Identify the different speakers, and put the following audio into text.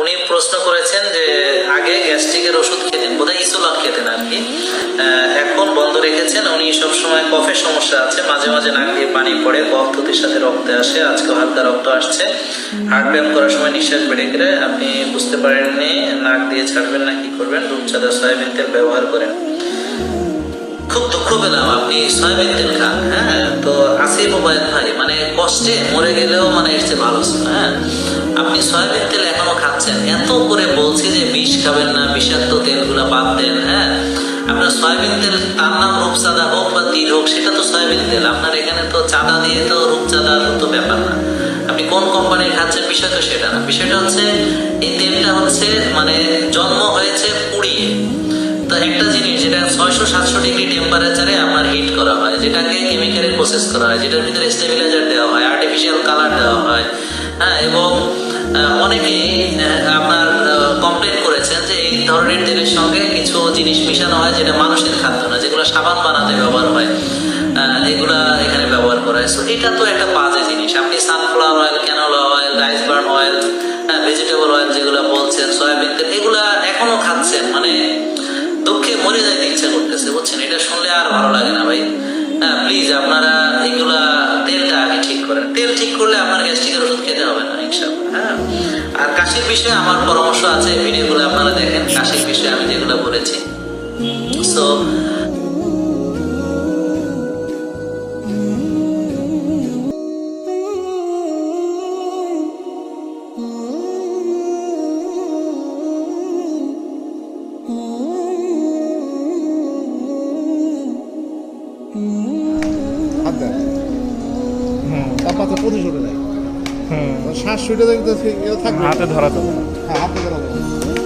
Speaker 1: উনি প্রশ্ন করেছেন যে, আগে গ্যাস্ট্রিকের ওষুধ খেতেন। বোধহয় ইসোলট খেতেন আর কি। এখন বন্ধ রেখেছেন। উনি সবসময় কফের সমস্যা আছে। মাঝে মাঝে নাক দিয়ে পানি পড়ে কফ থুতির সাথে রক্তে আসে। আজকে হালকা রক্ত আসছে। হার্ট ব্যায়াম করার সময় নিঃশ্বাস বেড়ে গেলে আপনি বুঝতে পারেননি, নাক দিয়ে ছাড়বেন না, কি করবেন? রূপচাঁদা সয়াবিন তেল ব্যবহার করেন। খুব দুঃখ পেলাম আপনি সয়াবিন তেল খান হ্যাঁ? তো আসিফ ওবায়দ ভাই মানে কষ্টে মরে গেলেও মানে এসছে ভালো হ্যাঁ? আপনি সয়াবিন তেল এখনও খাচ্ছেন। এত করে বলছি যে বিষ খাবেন না, বিষাক্ত তেলগুলো বাদ দেন হ্যাঁ? আপনার সয়াবিন তেল, তার নাম রূপচাঁদা হোক বা তিল হোক, সেটা তো সয়াবিন তেল। আপনার এখানে তো চাঁদা দিয়ে তো রূপচাঁদার তো ব্যাপার না। আপনি কোন কোম্পানির খাচ্ছেন বিষয় তো সেটা না। বিষয়টা হচ্ছে, এই তেলটা হচ্ছে মানে জন্ম হয়েছে পুড়িয়ে। তো একটা জিনিস, যেটা ছয়শো সাতশো ডিগ্রি টেম্পারেচারে আপনার হিট করা হয়, যেটাকে কেমিক্যালি প্রসেস করা হয়, যেটার ভিতরে স্টেবিলাইজার দেওয়া হয় আর্টিফিশিয়াল কালার দেওয়া হয় হ্যাঁ? এবং আহ, আপনার কমপ্লেন করেছেন যে এই ধরনের তেলের সঙ্গে কিছু জিনিস মিশানো হয় যেটা মানুষের খাদ্য না যেগুলো সাবান বানাতে ব্যবহার হয় এগুলা এখানে ব্যবহার করা হয়। সো এটা তো একটা বাজে জিনিস। আপনি sunflower oil canola oil rice oil vegetable oil যেগুলো বলছেন সয়াবিন তেল এগুলা এখনও খাচ্ছেন মানে দুঃখে মরে যাইতে ইচ্ছা করতেছে বুঝছেন? এটা শুনলে আর ভালো লাগে না ভাই। হ্যাঁ প্লিজ আপনারা এগুলা তেলটা আগে ঠিক করেন। তেল ঠিক করলে আপনার আর কাশির বিষয়ে আমার পরামর্শ আছে, ভিডিওগুলো আপনারা দেখেন, কাশির বিষয়ে আমি যেগুলো বলেছি। সো
Speaker 2: তাপমাত্রা প্রতিশোধে দেয়।
Speaker 3: হুম
Speaker 2: শ্বাস ছুটে থাকবে?
Speaker 3: হাতে ধরা যাবে
Speaker 2: হ্যাঁ হাতে ধরা যাবে